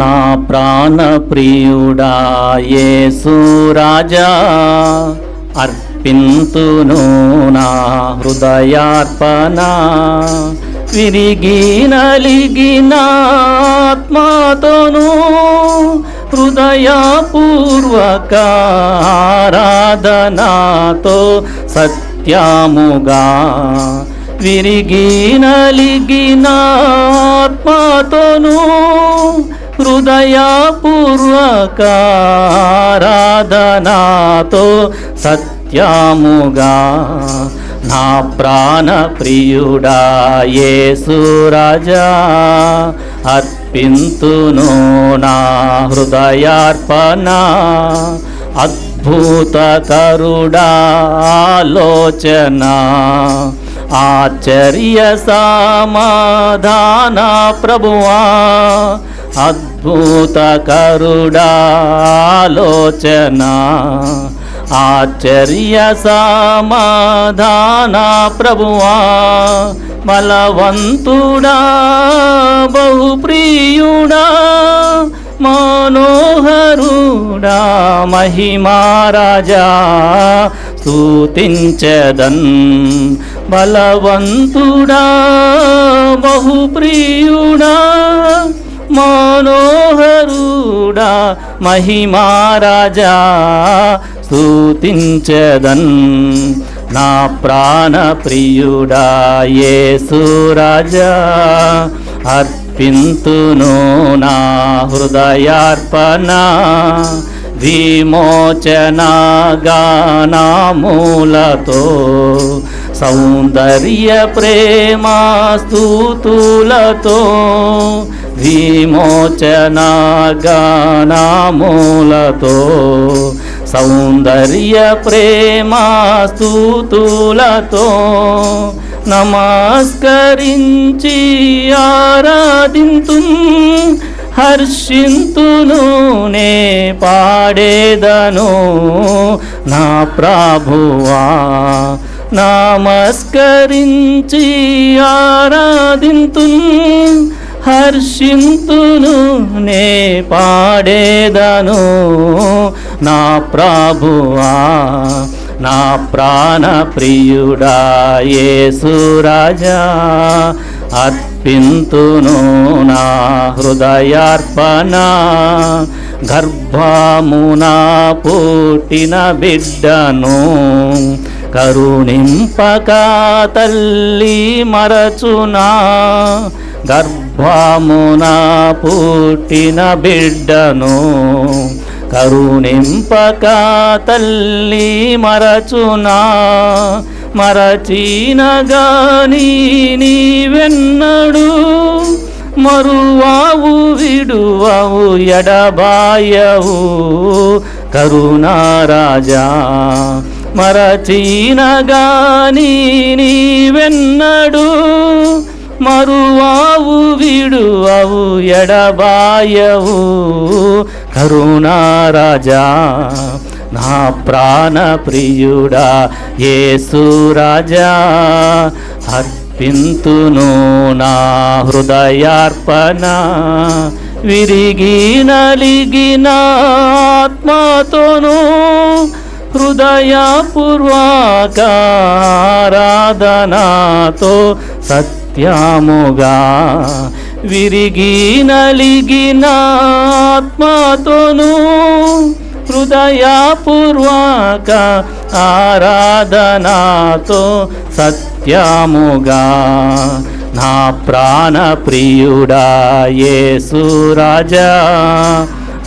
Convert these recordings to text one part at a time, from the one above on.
నా ప్రాణ ప్రియుడా రాజా అర్పింతును నా హృదయార్పణ. విరిగి నలిగిన ఆత్మతోను హృదయపూర్వక ఆరాధనాతో సత్యముగా. విరిగి నలిగిన ఆత్మతోను హృదయపూర్వకారాధనాతో సత్యముగా నా ప్రాణ ప్రియుడా యేసు అర్పింతును నా హృదయార్పణ అద్భుత కరుడాలోచన ఆశ్చర్య సమాధాన ప్రభువా అద్భుత కరుడాలోచన ఆశ్చర్య సమాధాన ప్రభువా బలవంతుడా బహుప్రియుడా మనోహరుడా మహిమారాజా స్థుతించదన్ బలవంతుడా బహుప్రియుడా. మనోహరుడా మహిమారాజా స్థుతించదన్ నా ప్రాణ ప్రియుడా యేసు రాజా. అర్పింతును నా హృదయార్పణ విమోచన గానామూలతో సౌందర్య ప్రేమ స్థూతులతో విమోచన గానామూలతో సౌందర్య ప్రేమ స్థూతులతో నమస్కరించి ఆరాధింతు హర్షింతును నే పాడేదను నా ప్రభువా. నమస్కరించి ఆరాధింతు హర్షింతును నే పాడేదను. నా ప్రభువా నా ప్రాణ ప్రియుడా యేసురాజా అర్పింతును నా హృదయార్పణ. గర్భమున పుట్టిన బిడ్డను కరుణింపక తల్లి మరచునా గర్భమున పుట్టిన బిడ్డను కరుణింపక తల్లి మరచునా మరచిన గాని నీవెన్నడు మరువావు విడువవు ఎడబాయవు కరుణారాజా. మరచినగాని నీవెన్నడు మరువావు విడువవు ఎడబాయవు. కరుణారాజా నా ప్రాణ ప్రియుడా యేసు అర్పింతును నా హృదయార్పణ. విరిగి నలిగిన ఆత్మతోనూ హృదయపూర్వకారాధనాతో సత్యముగా విరిగి నలిగిన ఆత్మతోను హృదయపూర్వక ఆరాధనాతో సత్యముగా నా ప్రాణ ప్రియుడా యేసు రాజా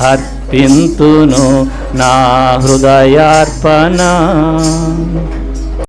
అర్పింతును నా హృదయార్పణ